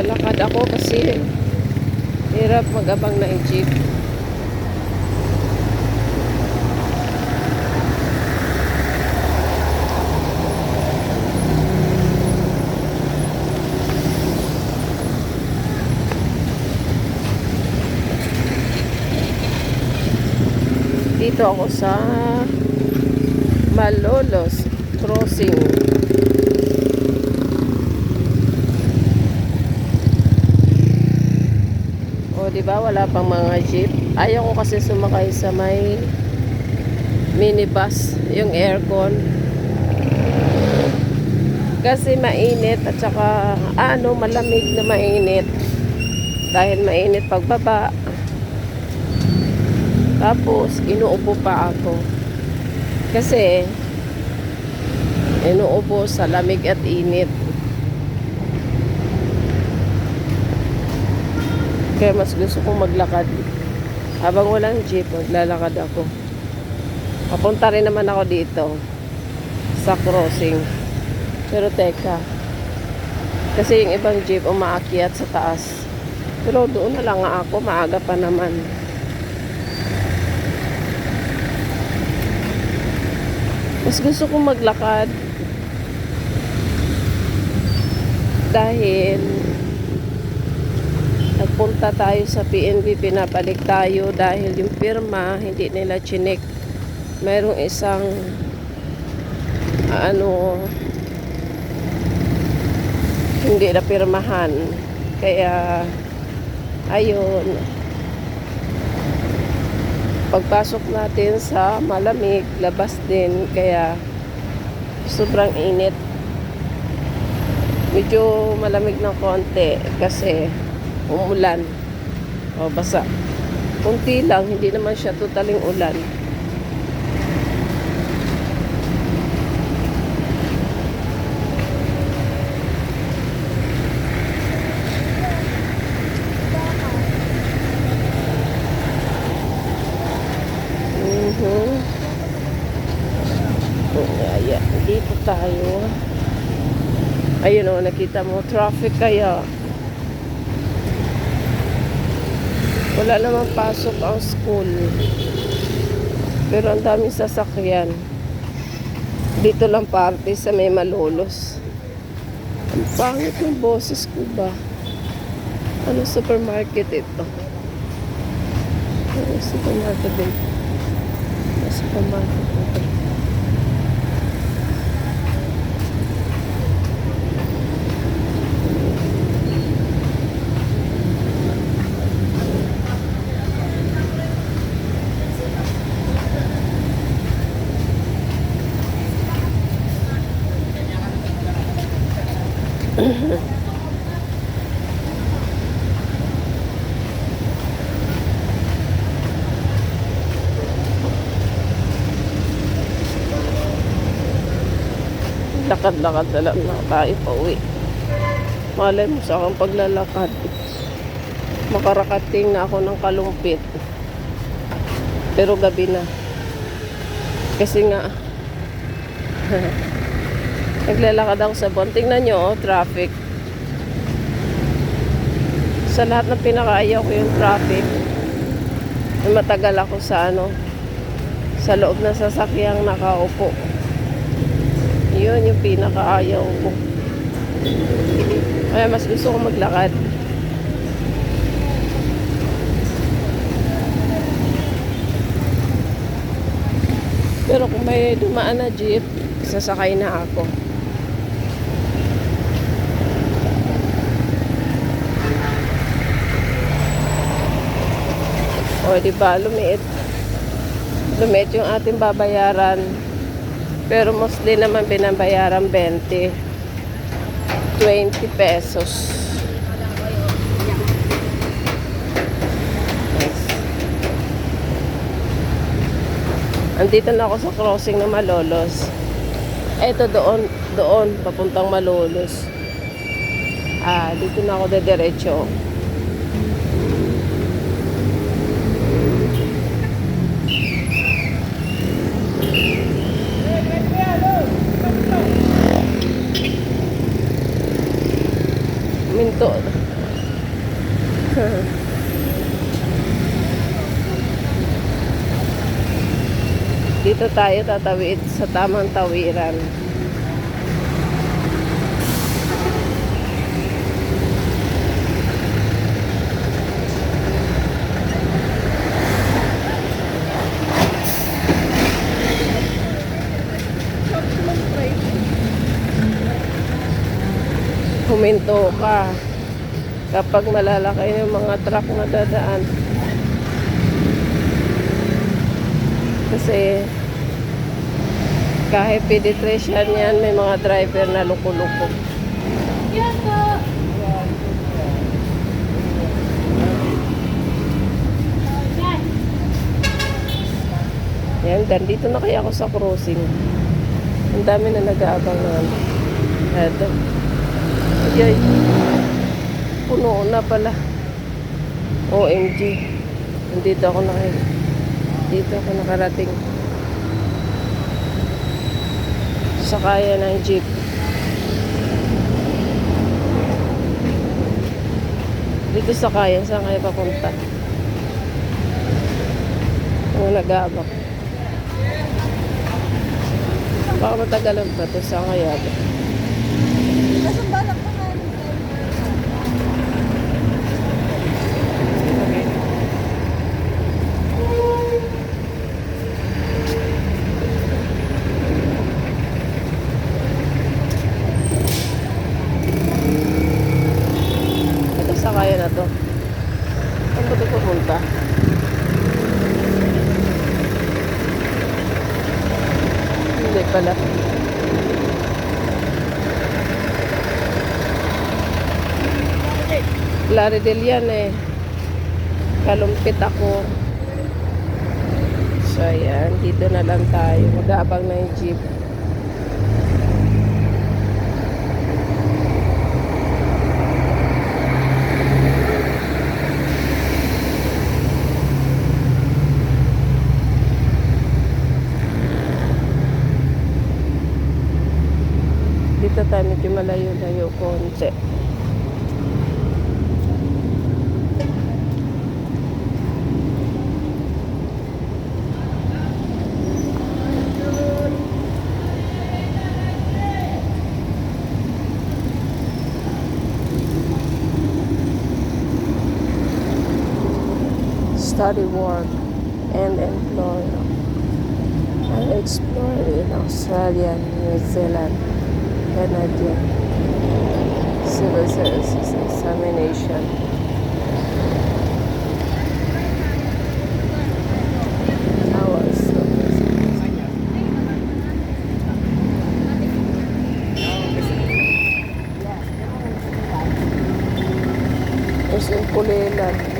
Naglalakad ako kasi hirap magabang ng jeep. Dito ako sa Malolos Crossing. O, di ba wala pang mga jeep? Ayaw ko kasi sumakay sa may minibus, yung aircon. Kasi mainit at saka ano, malamig na mainit. Dahil mainit pagbaba. Tapos, inuubo pa ako. Kasi, inuubo sa lamig at init. Kaya mas gusto kong maglakad. Habang walang jeep, maglalakad ako. Papunta rin naman ako dito. Sa crossing. Pero teka. Kasi yung ibang jeep umaakyat sa taas. Pero doon na lang ako. Maaga pa naman. Mas gusto kong maglakad. Dahil nagpunta tayo sa PNB, pinabalik tayo dahil yung pirma, hindi nila chinik. Mayroong isang ano hindi na pirmahan. Kaya ayun pagpasok natin sa malamig, labas din, kaya sobrang init. Medyo malamig ng konti kasi umulan o basa. Kunti lang, hindi naman siya totaling ulan. Mhm. Kaya, dito tayo. Ayun o, nakita mo, traffic kaya. Wala namang pasok ang school. Pero ang daming sasakyan. Dito lang party sa may malolos. Ang pangit ng boses ko ba? Ano supermarket ito? Ano supermarket din? Supermarket ito. Lakad-lakad na lang na tayo pa uwi. Malay mo sa akong paglalakad. Makarakating na ako ng kalumpit. Pero gabi na. Kasi nga, naglalakad ako sa buwan. Tingnan nyo, oh, traffic. Sa lahat ng pinakaayaw ko yung traffic. Matagal ako sa ano, sa loob ng sasakyang nakaupo. Yun yung pinakaayaw ko. Kaya mas gusto ko maglakad. Pero kung may dumaan na jeep, sasakay na ako. O, di ba, lumiit. Lumiit yung ating babayaran. Pero mostly naman binabayaran 20. 20 pesos. Andito na ako sa crossing ng Malolos. Eto doon, doon, papuntang Malolos. Ah, dito na ako dediretso. Minto. Dito tayo tatawid sa tamang tawiran. Huminto ka kapag malalaki yung mga truck na dadaan. Kasi kahit pedestrian yan, may mga driver na luko-luko. Yan, dito na kaya ako sa crossing. Ang dami na nag-aabang na. Eto. Ay, puno na pala. OMG. Nandito ako na Dito ako nakarating. Sakaya ng jeep. Dito sa kaya, saan kayo papunta? Ang nag-aabak. Baka matagalan pa to sa kaya. Kasi balak ko nga. Ito sa kaya na to. Saan ba ito pumunta? Hindi pala. Laridel yan eh. Kalumpit ako. So ayan, dito na lang tayo. Mag-aabang na yung jeep. Dito tayo medyo malayo-layo konti. Study work and employ and explore in Australia, and New Zealand, Canada, civil services examination. Hours. Tapos yung kulilan.